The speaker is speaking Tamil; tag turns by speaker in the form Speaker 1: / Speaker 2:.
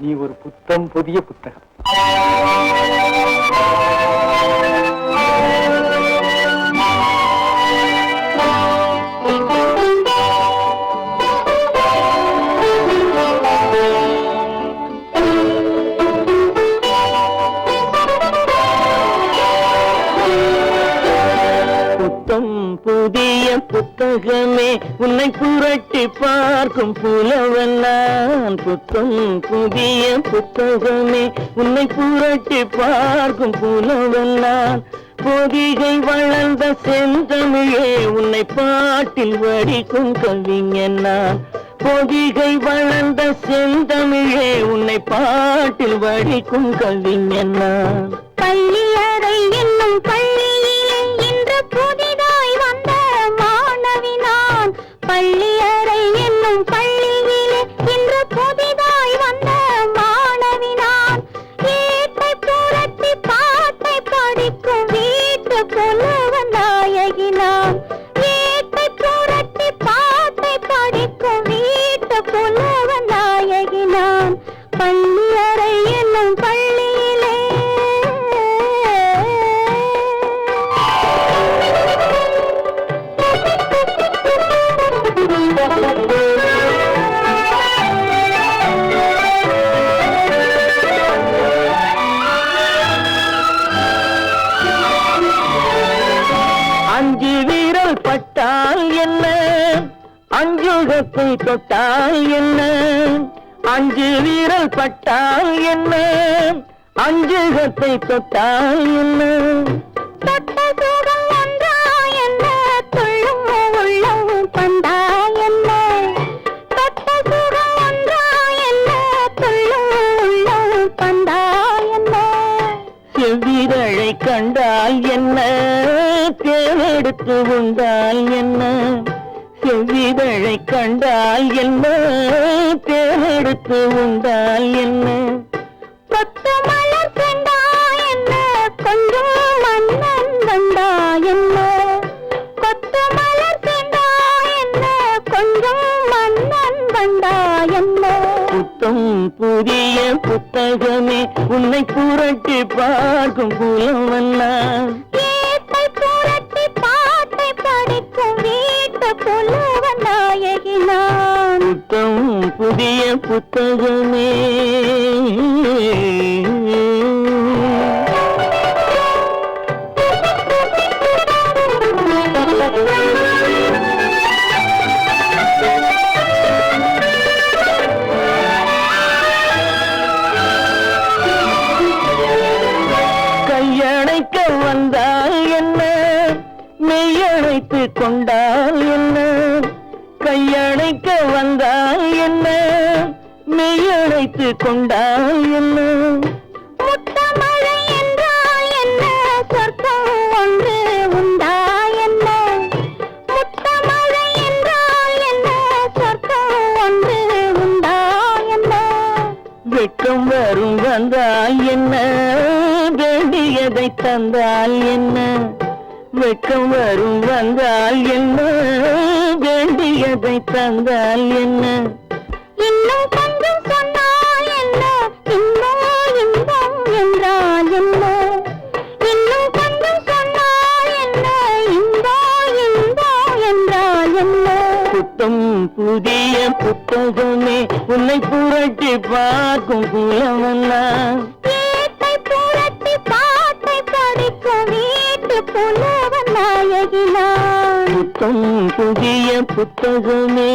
Speaker 1: நீ ஒரு புத்தம் புதிய புத்தகம்.
Speaker 2: புத்தம் புதிய புத்தகமே உன்னை புரட்டி பார்க்கும் புலவன் நான் புத்தம். புதிய புத்தகமே உன்னை புரட்டி பார்க்கும் புலவன் நான் பொதிகை வளர்ந்த செந்தமிழே உன்னை பாட்டில் வடிக்கும் கவிஞன் நான் பொதிகை வளர்ந்த செந்தமிழே உன்னை பாட்டில் வடிக்கும் கவிஞன் நான்
Speaker 3: பள்ளியிலே இன்று புதிதாய் வந்த மாணவி ஏட்டை புரட்டி பாட்டை படிக்கும்
Speaker 2: அஞ்சு வீரல் பட்டால் என்ன? அஞ்சுகத்தை தொட்டால் என்ன? அஞ்சு வீரல் பட்டால் என்ன? அஞ்சுகத்தை தொட்டால் என்ன? தேவெடுத்து உண்டால் என்ன? செவ்விதழை கண்டால் என்ன? தேவெடுத்து உண்டால் என்ன?
Speaker 3: கொத்து மலர் செண்டா என்ன? கொஞ்சம் மன்னன் வந்தா என்ன? கொத்து மலர் செண்டா என்ன? கொஞ்சம் மன்னன் வந்தா என்ன?
Speaker 2: புத்தம் புதிய புத்தகமே உன்னை புரட்டி பார்க்கும் புலவன்
Speaker 3: புலவன் நாயகி
Speaker 2: புத்தம் புதிய புத்தகமே. கையணைக்க வந்தால் என்ன மெய்யணைத்து கொண்டால் என்ன? கையணைக்க வந்தால் என்ன? மெய்யணைத்து கொண்டால் என்ன?
Speaker 3: முத்தமழை என்றால் என்ன? சொர்க்கம் ஒன்று உண்டா என்ன? முத்தமழை என்றால் என்ன? சொர்க்கம் ஒன்று உண்டா என்ன?
Speaker 2: வெட்கம் வரும் வந்தால் என்ன? வேண்டியதை தந்தால் என்ன? வெட்கம் வரும் வந்தால் என்ன? வேண்டியதை தந்தால் என்ன?
Speaker 3: இன்னும் கொஞ்சம் சொன்னால் என்ன? இன்பம் இன்பம் என்றால் என்ன? இன்னும் கொஞ்சம் சொன்னால் என்ன? இன்பம் இன்பம் என்றால் என்ன?
Speaker 2: புத்தம் புதிய புத்தகமே உன்னை புரட்டி பார்க்கும் புலவன்
Speaker 3: புலவன் நாயகினான்.
Speaker 2: புத்தம் புதிய புத்தகமே.